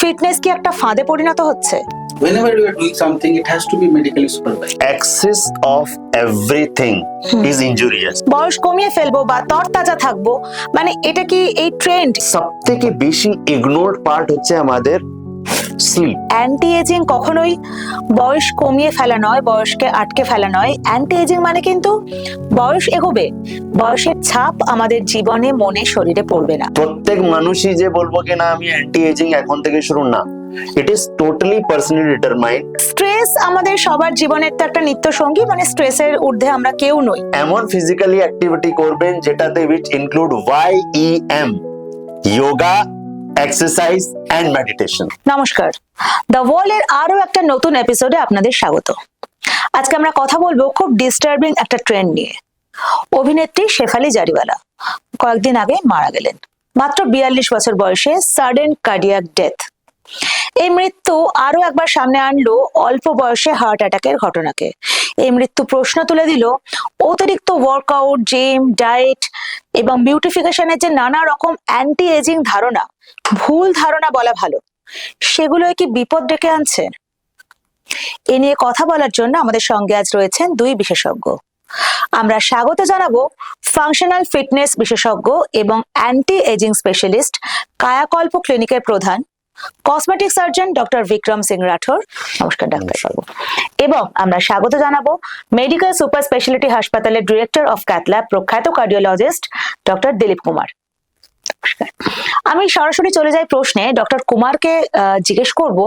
Fitness কি একটা ফাঁদে পরিণত হচ্ছে whenever you are doing something, it has to be medically supervised. excess of everything is injurious বয়স কমিয়ে ফেলব বা তরতাজা থাকব মানে এটা কি এই ট্রেন্ড সবথেকে বেশি ইগনোরড পার্ট হচ্ছে আমাদের স্লিপ অ্যান্টি এজিং কখনোই বয়স কমিয়ে ফেলা নয় বয়সকে আটকে ফেলা নয়। অ্যান্টি এজিং মানে কিন্তু বয়স এগোবে বয়সের ছাপ আমাদের জীবনে মনে শরীরে পড়বে না। প্রত্যেক মানুষই যে বলব কি না আমি অ্যান্টি এজিং এখন থেকে শুরু না। It is totally personally determined stress আমাদের সবার জীবনের তো একটা নিত্য সঙ্গী মানে স্ট্রেসের ঊর্ধ্বে আমরা কেউ নই। এমন ফিজিক্যালি অ্যাক্টিভিটি করবেন যেটাতে which include Y E M yoga exercise and meditation নমস্কার। দ্য ওয়াল এর আরও একটা নতুন এপিসোডে আপনাদের স্বাগত। আজকে আমরা কথা বলব খুব ডিস্টার্বিং একটা ট্রেন্ড নিয়ে। অভিনেত্রী শেফালি জারিওয়ালা কয়েকদিন আগে মারা গেলেন। মাত্র বিয়াল্লিশ বছর বয়সে সাডেন কার্ডিয়াক ডেথ এই মৃত্যু আরও একবার সামনে আনলো অল্প বয়সে হার্ট অ্যাটাকের ঘটনাকে। এই মৃত্যু প্রশ্ন তুলে দিল। অতিরিক্ত ওয়ার্কআউট জিম ডায়েট এবং বিউটিফিকেশনের যে নানা রকম অ্যান্টি এজিং ধারণা, ভুল ধারণা বলা ভালো। সেগুলো কি বিপদ ডেকে আনছে? এ নিয়ে কথা বলার জন্য আমাদের সঙ্গে আজ রয়েছেন দুই বিশেষজ্ঞ। আমরা স্বাগত জানাব ফাংশনাল ফিটনেস বিশেষজ্ঞ এবং অ্যান্টি এজিং স্পেশালিস্ট কায়াকল্প ক্লিনিকের প্রধান cosmetic surgeon doctor Vikram Singh Rathore নমস্কার ডাক্তার বাবু এবং আমরা স্বাগত জানাব মেডিকেল সুপার স্পেশালিটি হাসপাতালের ডিরেক্টর অফ ক্যাথল্যাব প্রখ্যাত কার্ডিওলজিস্ট ডক্টর দিলীপ কুমার আমি সরাসরি চলে যাই প্রশ্নে ডক্টর কুমারকে আহ, জিজ্ঞেস করব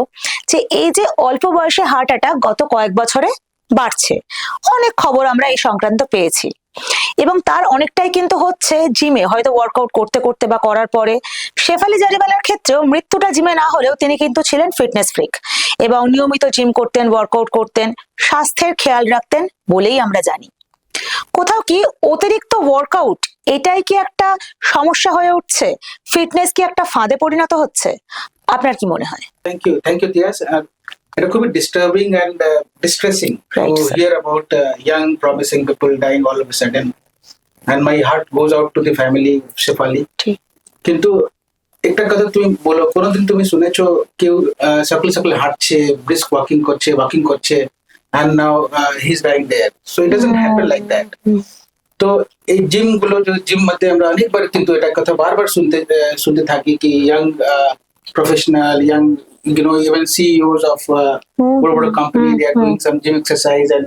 যে এই যে অল্প বয়সে হার্ট অ্যাটাক গত কয়েক বছরে বাড়ছে অনেক খবর আমরা এই সংক্রান্ত পেয়েছি। এবং তার অনেকটাই কিন্তু হচ্ছে জিমে হয়তো ওয়ার্কআউট করতে করতে বা করার পরে। শেফালি জারিওয়ালার ক্ষেত্রেও মৃত্যুটা জিমে না হলেও তিনি কিন্তু ছিলেন ফিটনেস ফ্রিক এবং নিয়মিত জিম করতেন ওয়ার্কআউট করতেন স্বাস্থ্যের খেয়াল রাখতেন বলেই আমরা জানি। কোথাও কি অতিরিক্ত ওয়ার্কআউট এটাই কি একটা সমস্যা হয়ে উঠছে? ফিটনেস কি একটা ফাঁদে পরিণত হচ্ছে? আপনার কি মনে হয়? Thank you, thank you, Tias. Uh, uh, distressing Right, to sir. hear about uh, young, promising people dying all of a sudden. And my heart goes out to the family Shefali. কিন্তু একটা কথা তুমি বলো কোনোদিন তুমি শুনেছো কেউ সকালে সকালে হাঁটছে ব্রিস্ক ওয়াকিং করছে ওয়াকিং করছে and now uh, he's dying there so it doesn't happen like that তো এই জিমগুলো জিম মধ্যে আমরা অনেকবার কিন্তু এটা কথা বারবার শুনতে শুনতে থাকি কি young professional young you know even CEOs of uh, বড় বড় company they are doing some gym exercise and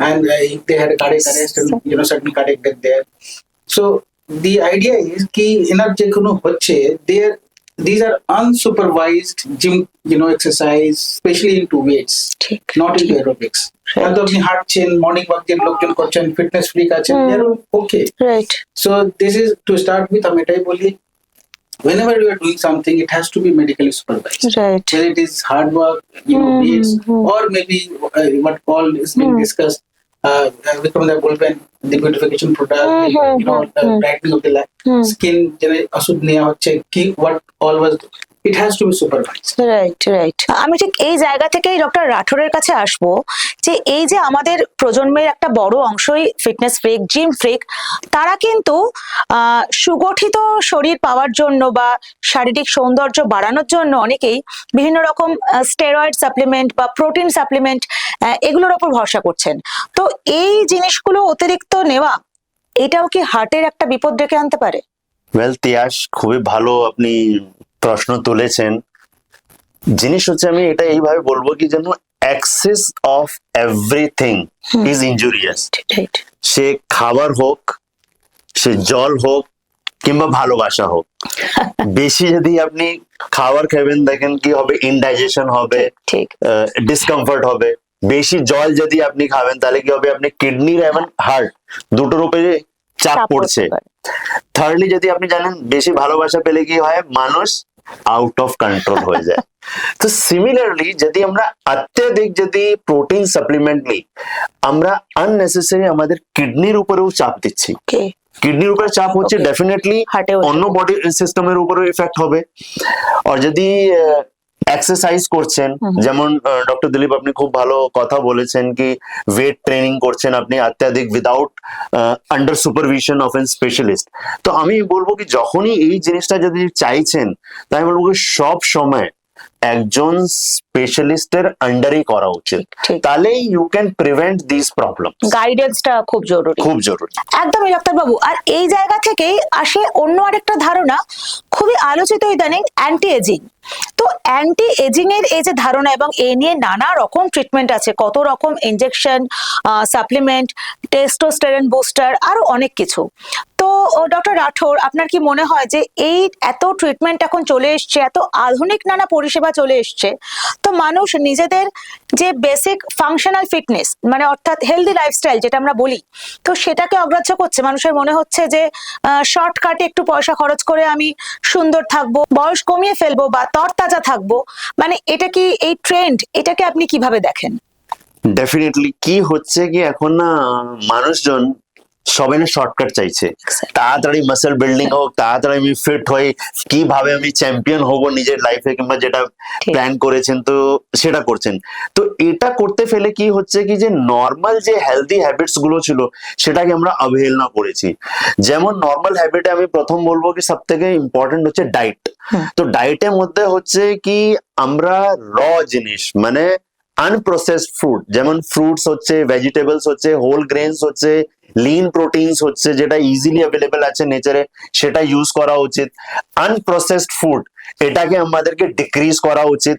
and uh, they had a cardiac arrest and you know sudden cardiac death there so the idea is কি এনার যে কোনো হচ্ছে there these are unsupervised gym you know exercise especially into weights ঠিক not into aerobics Right. হয়তো আপনি হাঁটছেন morning walk যে লোকজন করছেন ফিটনেস ফ্রিক আছেন okay right So this is to start with আমি এটাই বলি whenever you are doing something it has to be medically supervised right whether it is hard work you know Mhm, weights mhm. or maybe uh, what Paul is being Mhm. discussed uh, uh, Vikram the Bulben the beautification product the, Mhm, you know the mhm. brightening of the la- hmm skin যেন ওষুধ নেওয়া হচ্ছে কি what all was it has to be supervised. Right right আমি ঠিক এই জায়গা থেকেই ডক্টর রাঠোরের কাছে আসব যে এই যে আমাদের প্রজন্মের একটা বড় অংশই ফিটনেস ফ্রিক জিম ফ্রিক তারা কিন্তু আহ, সুগঠিত শরীর পাওয়ার জন্য বা শারীরিক সৌন্দর্য বাড়ানোর জন্য অনেকেই বিভিন্ন রকম স্টেরয়েড সাপ্লিমেন্ট বা প্রোটিন সাপ্লিমেন্ট এগুলোর ওপর ভরসা করছেন। তো এই জিনিসগুলো অতিরিক্ত নেওয়া এটাও কি হার্টের একটা বিপদ ডেকে আনতে পারে? ওয়েল তিয়াস খুবই ভালো আপনি প্রশ্ন তুলেছেন। জিনিস হচ্ছে আমি এটা এইভাবে বলব কি যেন excess of everything is injurious সে খাবার হোক সে জল হোক কিংবা ভালোবাসা হোক। বেশি যদি আপনি খাবার খাবেন দেখেন কি হবে ইনডাইজেশন হবে ঠিক ডিসকমফর্ট হবে। বেশি জল যদি আপনি খাবেন তাহলে কি হবে আপনি কিডনির এবং হার্ট দুটোর উপরে চাপ পড়ছে। থার্ডলি যদি আপনি জানেন বেশি ভালোবাসা পেলে কি হয় মানুষ আউট অফ কন্ট্রোল হয়ে যায়। তো সিমিলারলি যদি আমরা অত্যাধিক যদি প্রোটিন সাপ্লিমেন্ট নিই আমরা আননেসেসারি আমাদের কিডনির উপরেও চাপ দিচ্ছি। কিডনির উপরে চাপ হচ্ছে ডেফিনেটলি অন্য বডি সিস্টেমের উপরেও ইফেক্ট হবে। আর যদি এক্সারসাইজ করছেন। যেমন ডক্টর দিলীপ আপনি খুব ভালো কথা বলেছেন কি ওয়েট ট্রেনিং করছেন আপনি অত্যাধিক without under supervision of an specialist তো আমি বলব কি যখনই এই জিনিসটা যদি চাইছেন তাই আমি বলব সব সময় একজন স্পেশালিস্টের আন্ডারই করা উচিত। তাহলে you can prevent this problem গাইডেন্সটা খুব জরুরি। খুব জরুরি। একদমই ডাক্তারবাবু আর এই জায়গা থেকেই আসে অন্য আরেকটা ধারণা খুবই আলোচিত ইদানিং অ্যান্টি এজিং তো অ্যান্টি এজিং এর এই যে ধারণা এবং এ নিয়ে নানা রকম ট্রিটমেন্ট আছে, কত রকম ইনজেকশন সাপ্লিমেন্ট টেস্টোস্টেরন বুস্টার আরও অনেক কিছু। তো ডক্টর রাঠোর আপনার কি মনে হয় যে এই এত ট্রিটমেন্ট এখন চলে এসছে, এত আধুনিক নানা পরিষেবা চলে এসছে, তো মানুষ নিজেদের যে বেসিক ফাংশনাল ফিটনেস মানে অর্থাৎ হেলদি লাইফস্টাইল যেটা আমরা বলি, তো সেটাকে অগ্রাহ্য করছে। মানুষের মনে হচ্ছে যে শর্টকাটে একটু পয়সা খরচ করে আমি সুন্দর থাকব, বয়স কমিয়ে ফেলব বা তরতাজা থাকব মানে এটা কি এই ট্রেন্ড এটাকে আপনি কীভাবে দেখেন? ডেফিনেটলি কি হচ্ছে কি এখন না, মানুষজন সবাই না শর্টকাট চাইছে। তাড়াতাড়ি মাসেল বিল্ডিং হোক তাড়াতাড়ি আমি ফিট হই কীভাবে আমি চ্যাম্পিয়ন হব নিজের লাইফে কিংবা যেটা প্ল্যান করেছেন তো সেটা করছেন। তো এটা করতে ফেলে কি হচ্ছে কি যে নর্মাল যে হেলদি হ্যাবিটসগুলো ছিল সেটাকে আমরা অবহেলনা করেছি। যেমন নর্মাল হ্যাবিটে আমি প্রথম বলব কি সব থেকে ইম্পর্টেন্ট হচ্ছে ডায়েট তো ডায়েটের মধ্যে হচ্ছে কি আমরা র জিনিস মানে আনপ্রসেসড ফুড যেমন ফ্রুটস হচ্ছে ভেজিটেবলস হচ্ছে হোল গ্রেনস হচ্ছে লিন প্রোটিনস হচ্ছে, যেটা ইজিলি অ্যাভেলেবেল আছে নেচারে সেটা ইউজ করা উচিত। আনপ্রসেসড ফুড এটাকে আমাদেরকে ডিক্রিজ করা উচিত।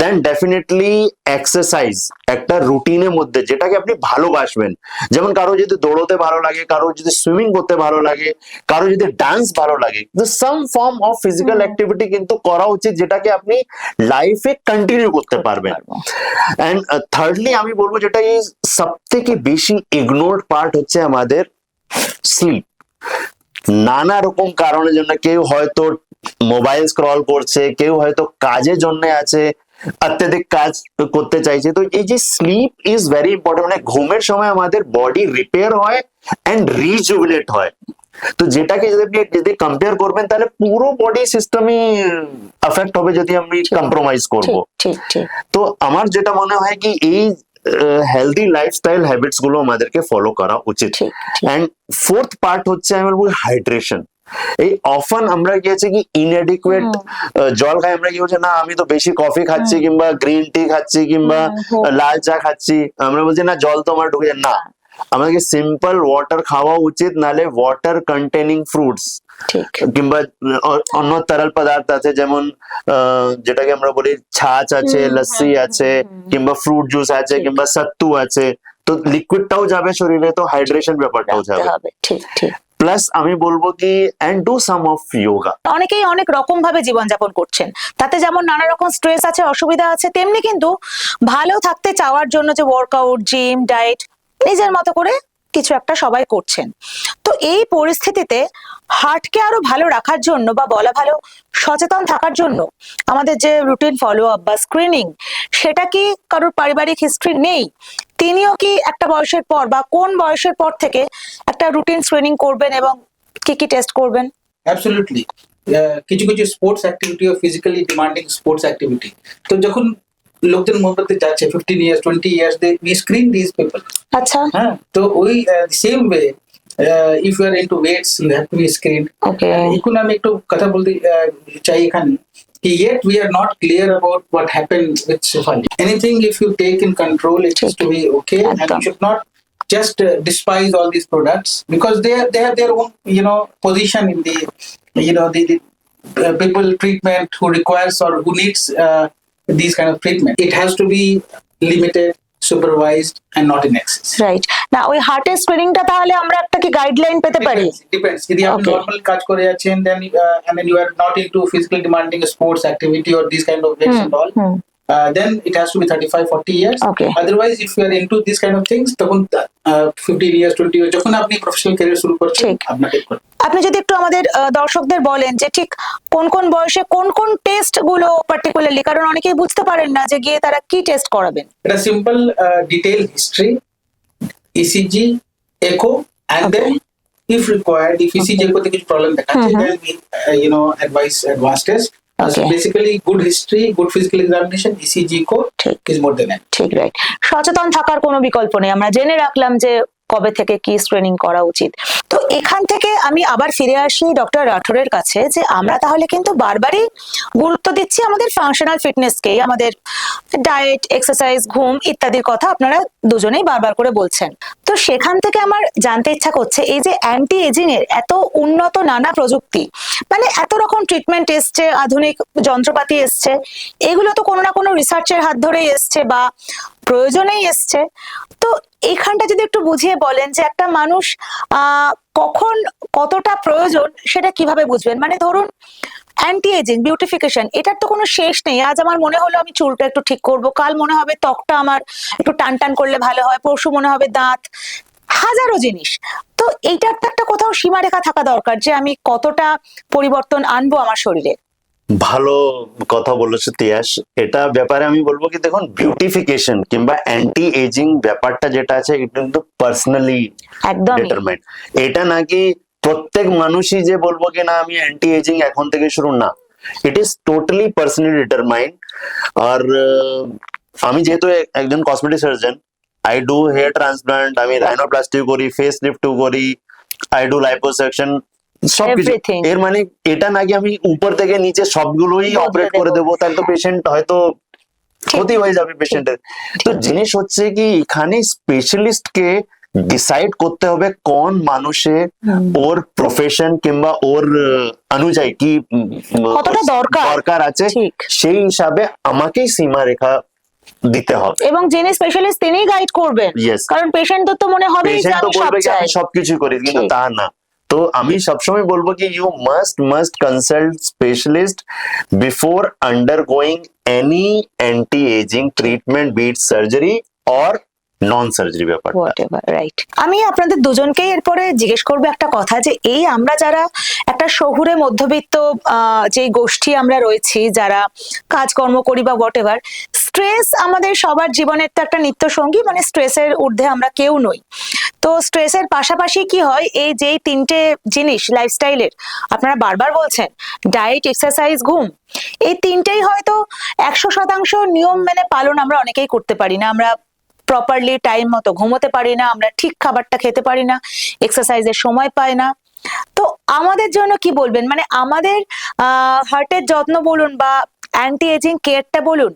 দেন ডেফিনেটলি এক্সারসাইজ একটা রুটিনের মধ্যে যেটাকে আপনি ভালোবাসবেন। যেমন কারও যদি দৌড়তে ভালো লাগে কারও যদি সুইমিং করতে ভালো লাগে কারও যদি ডান্স ভালো লাগে some form of physical activity কিন্তু করা উচিত যেটাকে আপনি লাইফে কন্টিনিউ করতে পারবেন। অ্যান্ড থার্ডলি আমি বলব যেটা ইজ সব থেকে বেশি ইগনোরড পার্ট হচ্ছে আমাদের স্লিপ নানা রকম কারণের জন্য কেউ হয়তো মোবাইল স্ক্রল করছে কেউ হয়তো কাজের জন্য আছে অত্যাধিক কাজ করতে চাইছে। তো এই যে স্লিপ ইজ ভেরি ইম্পর্টেন্ট মানে ঘুমের সময় আমাদের বডি রিপেয়ার হয় অ্যান্ড রিজুবিলেট হয়। তো যেটাকে যদি আপনি যদি কম্পেয়ার করবেন তাহলে পুরো বডি সিস্টেমই এফেক্ট হবে যদি আমি কম্প্রোমাইজ করব। তো আমার যেটা মনে হয় কি এই হেলদি লাইফস্টাইল হ্যাবিটসগুলো আমাদেরকে ফলো করা উচিত। অ্যান্ড ফোর্থ পার্ট হচ্ছে আমি বলব হাইড্রেশন এই অফান আমরা কি আছে কি ইনএডিকুয়েট জল খাই আমরা কি হচ্ছে না আমি তো বেশি কফি খাচ্ছি কিংবা গ্রিন টি খাচ্ছি কিংবা। লাল চা খাচ্ছি। আমরা বলছি না জল তো আমার ঢুকে না আমাকে সিম্পল ওয়াটার খাওয়া উচিত নালে ওয়াটার কন্টেনিং ফ্রুটস ঠিক। কিংবা অন্য তরল পদার্থ আছে যেমন আহ, যেটাকে আমরা বলি ছাচ আছে লস্যি আছে। কিংবা ফ্রুট জুস আছে কিংবা সত্তু আছে। তো লিকুইডটাও যাবে শরীরে তো হাইড্রেশন ব্যাপারটাও যাবে। ঠিক ঠিক। প্লাস আমি বলব কি and do some of yoga অনেকেই অনেক রকম ভাবে জীবনযাপন করছেন। তাতে যেমন নানা রকম স্ট্রেস আছে, অসুবিধা আছে, তেমনি কিন্তু ভালো থাকতে চাওয়ার জন্য যে ওয়ার্কআউট জিম ডায়েট নিজের মতো করে কিছু একটা সবাই করছেন। তো এই পরিস্থিতিতে হার্টকে আরও ভালো রাখার জন্য বা বলা ভালো সচেতন থাকার জন্য আমাদের যে রুটিন ফলো আপ বা স্ক্রিনিং সেটা কি কারোর পারিবারিক হিস্ট্রি নেই? তিনিও কি একটা বয়সের পর বা কোন বয়সের পর থেকে একটা রুটিন স্ক্রিনিং করবেন এবং কি কি টেস্ট করবেন? অ্যাবসলিউটলি কিছু কিছু স্পোর্টস অ্যাক্টিভিটি ও ফিজিক্যালি ডিমান্ডিং স্পোর্টস অ্যাক্টিভিটি তো যখন লোকজন মোমবাতি যাচ্ছে fifteen years twenty years they we screen this people আচ্ছা হ্যাঁ তো ওই same way if you are into weights you have to be screen okay এখন আমি একটু কথা বলতে আহ, চাই এখানে কি yet we are not clear about what happened with Shefali. Anything if you take in control, it has to be okay, and you Ekdom. should not just uh, despise all these products because they they have their own you know position in the you know the, the uh, people treatment who requires or who needs uh, these kind of treatment. It has to be limited, supervised, and not in excess. Right না ওই হার্টের স্ক্রিনিংটা তাহলে আমরা একটা কি guideline পেতে পারি Depends. Depends. যদি আপনি Okay. নর্মাল কাজ করে আছেন দেন and then you are not into physically demanding sports activity or these kind of weights hmm, and all hmm, uh, then it has to be 35 40 years Okay. otherwise if you are into these kind of things তখন uh, 15 years 20 years যখন আপনি professional career শুরু করছেন। আপনাকে আপনি যদি একটু আমাদের আহ, দর্শকদের বলেন যে ঠিক কোন কোন বয়সে কোন কোন টেস্টগুলো পার্টিকুলারলি কারণ অনেকেই বুঝতে পারেন না যে গিয়ে তারা কি টেস্ট করাবেন এটা simple detail history ECG echo and Okay. then if required if ECG echo তে কিছু প্রবলেম দেখাচ্ছে then we uh, you know advise advanced test ঠিক। রাইট সচেতন থাকার কোন বিকল্প নেই। আমরা জেনে রাখলাম যে কবে থেকে কি স্ক্রিনিং করা উচিত? তো এখান থেকে আমি আবার ফিরে আসি ডক্টর রাঠোরের কাছে যে আমরা তাহলে কিন্তু বারবারই গুরুত্ব দিচ্ছি আমাদের ফাংশনাল ফিটনেসকেই আমাদের ডায়েট এক্সারসাইজ ঘুম ইত্যাদির কথা আপনারা দুজনেই বারবার করে বলছেন। তো সেখান থেকে আমার জানতে ইচ্ছা করছে এই যে অ্যান্টি এজিং এর এত উন্নত নানা প্রযুক্তি মানে এত রকম ট্রিটমেন্ট এসছে, আধুনিক যন্ত্রপাতি এসছে, এগুলো তো কোনো না কোনো রিসার্চের হাত ধরেই এসছে বা প্রয়োজনেই এসছে। তো এইখানটা যদি একটু বুঝিয়ে বলেন যে একটা মানুষ কখন কতটা প্রয়োজন সেটা কীভাবে বুঝবেন? মানে ধরুন অ্যান্টি এজিং বিউটিফিকেশন এটার তো কোনো শেষ নেই। আজ আমার মনে হলো আমি চুলটা একটু ঠিক করব, কাল মনে হবে ত্বকটা আমার একটু টান টান করলে ভালো হয়, পরশু মনে হবে দাঁত। হাজারো জিনিস। তো এইটার তো একটা কোথাও সীমারেখা থাকা দরকার যে আমি কতটা পরিবর্তন আনব আমার শরীরে। ভালো কথা বলেছ তিয়াস। এটা ব্যাপারে আমি বলব কি দেখুন বিউটিফিকেশন কিংবা অ্যান্টি এজিং ব্যাপারটা যেটা আছে এটা কিন্তু পার্সোনালি ডিটারমাইন্ড এটা নাকি প্রত্যেক মানুষই যে বলব কি না আমি অ্যান্টি এজিং এখন থেকে শুরু না। It is totally personally determined আর আমি যেহেতু একজন cosmetic surgeon I do hair transplant আমি রাইনোপ্লাস্টি করি ফেস লিফট করি আই ডু লাইপোসেকশন সবকিছু. এর মানে এটা নাকি আমি উপর থেকে নিচে সবগুলোই অপারেট করে দেবো। তাহলে তো পেশেন্ট হয়তো ক্ষতি হয়ে যাবে পেশেন্টের তো জিনিস হচ্ছে কি এখানে স্পেশালিস্ট কে ডিসাইড করতে হবে কোন মানুষের হুম। ওর প্রফেশন কিংবা ওর অনুযায়ী কি কতটা দরকার। দরকার আছে সেই হিসাবে আমাকেই সীমারেখা দিতে হবে। এবং যিনি স্পেশালিস্ট তিনিই গাইড করবেন। কারণ পেশেন্ট তো মনে হবে সবকিছু করি কিন্তু তা না। তো আমি সবসময় বলব কি you must must consult specialist before undergoing any anti ageing treatment be it surgery or non surgery ব্যাপারটা রাইট আমি আপনাদের দুজনকেই এরপরে জিজ্ঞেস করব একটা কথা যে, এই আমরা যারা একটা শহুরে মধ্যবিত্ত যে গোষ্ঠী আমরা রয়েছি, যারা কাজকর্ম করি বা হোয়াট স্ট্রেস আমাদের সবার জীবনের তো একটা নিত্য সঙ্গী মানে স্ট্রেসের ঊর্ধ্বে আমরা কেউ নই। তো স্ট্রেসের পাশাপাশি কি হয়, এই যেই তিনটে জিনিস লাইফস্টাইলের আপনারা বারবার বলছেন ডায়েট এক্সারসাইজ ঘুম, এই তিনটেই হয়তো একশো শতাংশ নিয়ম মেনে পালন আমরা অনেকেই করতে পারি না। আমরা প্রপারলি টাইম মতো ঘুমোতে পারি না, আমরা ঠিক খাবারটা খেতে পারি না এক্সারসাইজের সময় পাই না। তো আমাদের জন্য কি বলবেন? মানে আমাদের হার্টের যত্ন বলুন বা অ্যান্টি এজিং কেয়ারটা বলুন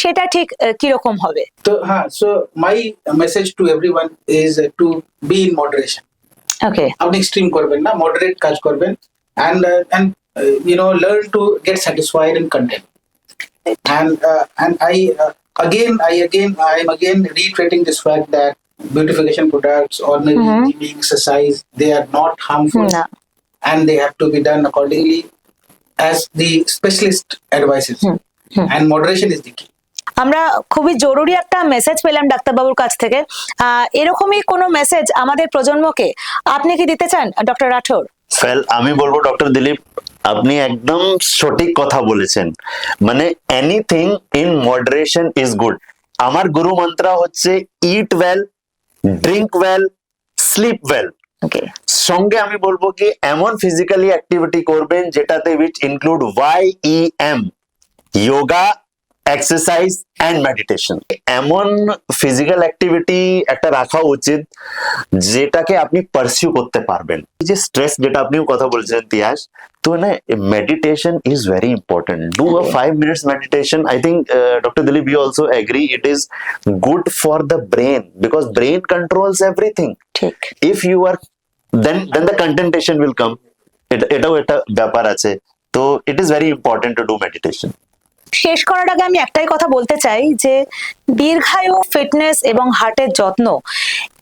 সেটা ঠিক কীরকম হবে তো হ্যাঁ so my message to everyone is to be in moderation okay আপনি এক্সট্রিম করবেন না মডারেট কাজ করবেন uh, and uh, you know learn to get satisfied in content and uh, and i uh, again i again i am again reiterating this fact that beautification products or maybe Mhm. gymming exercise they are not harmful না and they have to be done accordingly as the specialist advises Hmm. Hmm. and moderation is the key. আমরা খুবই জরুরি একটা message পেলাম ডাক্তারবাবুর কাছ থেকে। আহ, এরকমই কোনো মেসেজ আমাদের প্রজন্মকে আপনি কি দিতে চান ডক্টর রাঠোর? ফেল আমি বলব ডক্টর দিলীপ আপনি একদম সঠিক কথা বলেছেন। মানে anything in moderation is good আমার গুরু মন্ত্র হচ্ছে eat well drink well sleep well সঙ্গে আমি বলব কি, এমন ফিজিক্যালি অ্যাক্টিভিটি করবেন যেটাতে which include Y E M yoga exercise and meditation এমন ফিজিক্যাল অ্যাক্টিভিটি একটা রাখা উচিত যেটাকে আপনি পারসিউ করতে পারবেন। যে স্ট্রেস যেটা আপনিও কথা বলছেন তিয়াস তো না meditation is very important do a five minutes meditation I think doctor Dilip you also agree it is good for the brain because brain controls everything ঠিক। You are then then the contentation will come এটা এটাও একটা ব্যাপার আছে। তো it is very important to do meditation শেষ করার আগে আমি একটাই কথা বলতে চাই যে দীর্ঘায়ু ফিটনেস এবং হার্টের যত্ন,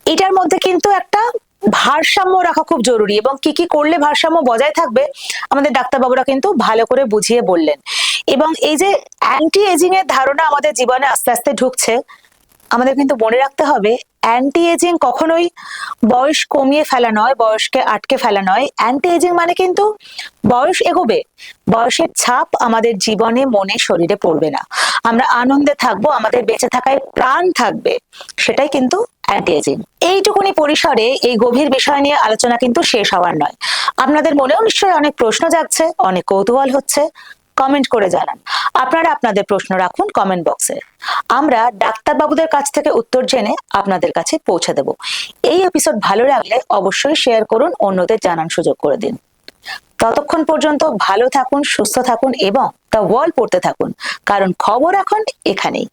এটার মধ্যে কিন্তু একটা ভারসাম্য রাখা খুব জরুরি এবং কি কি করলে ভারসাম্য বজায় থাকবে আমাদের ডাক্তারবাবুরা কিন্তু ভালো করে বুঝিয়ে বললেন। এবং এই যে অ্যান্টি এজিং এর ধারণা আমাদের জীবনে আস্তে আস্তে ঢুকছে আমাদের কিন্তু মনে রাখতে হবে অ্যান্টি এজিং কখনোই বয়স কমিয়ে ফেলা নয়, বয়সকে আটকে ফেলা নয়। অ্যান্টি এজিং মানে কিন্তু বয়স এগোবে, বয়সের ছাপ আমাদের জীবনে, মনে, শরীরে পড়বে না। আমরা আনন্দে থাকব, আমাদের বেঁচে থাকায় প্রাণ থাকবে, সেটাই কিন্তু অ্যান্টি এজিং এইটুকুনি পরিসরে এই গভীর বিষয় নিয়ে আলোচনা কিন্তু শেষ হওয়ার নয়। আপনাদের মনেও নিশ্চয়ই অনেক প্রশ্ন জাগছে, অনেক কৌতূহল হচ্ছে। কমেন্ট করে জানান। আপনারা আপনাদের প্রশ্ন রাখুন কমেন্ট বক্সে আমরা ডাক্তারবাবুদের কাছ থেকে উত্তর জেনে আপনাদের কাছে পৌঁছে দেব। এই এপিসোড ভালো লাগলে অবশ্যই শেয়ার করুন, অন্যদের জানান সুযোগ করে দিন। ততক্ষণ পর্যন্ত ভালো থাকুন, সুস্থ থাকুন এবং দ্য ওয়ার্ল্ড পড়তে থাকুন। কারণ খবর এখন এখানেই।